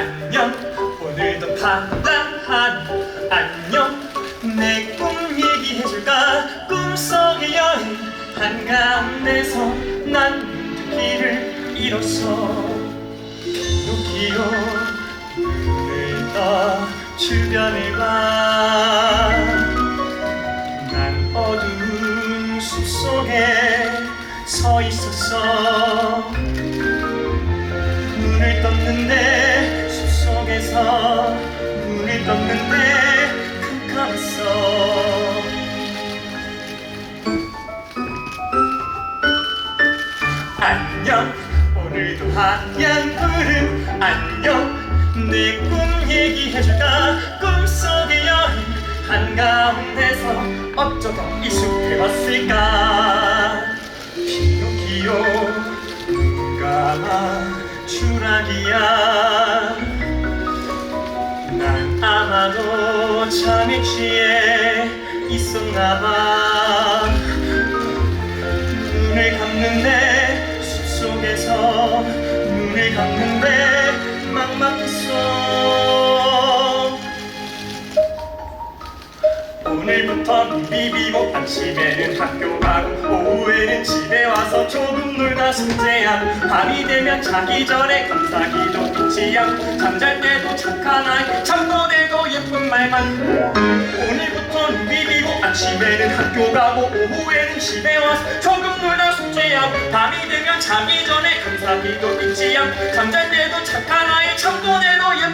안녕. 오늘도 반반한 안녕. 내 꿈 얘기해줄까? 꿈속의 여인 한가운데서 난 듣기를 잃었어. 요기요 눈을 떠 주변을 봐난 어두운 숲속에 서 있었어. 눈을 떴는데 속에서 눈을 떴는데 캄캄했어 안녕 오늘도 하얀 구름. 안녕 내꿈 얘기해줄까? 꿈속의 여인. 한가운데서 어쩌다 이 숲에 왔을까? 피노키오 누가 추락이야 난 아마도 잠에 취해 있었나봐. 눈을 감는데 숲속에서 눈을 감는데 막막했어. 오늘부터 비비고 아침에는 학교 가고 오후에는 집에 와서 조금 놀다 숙제하고 밤이 되면 자기 전에 감사기도 잊지 않고 잠잘 때도 착한 아이 잠도내도 예쁜 말만. 오늘부터 비비고 아침에는 학교 가고 오후에는 집에 와서 조금 놀다 숙제하고 밤이 되면 자기 전에 감사기도 잊지 않고 잠잘 때도 착한 아이 잠도내도 예쁜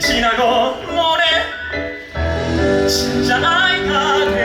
지나고 모레 진짜 아이가 될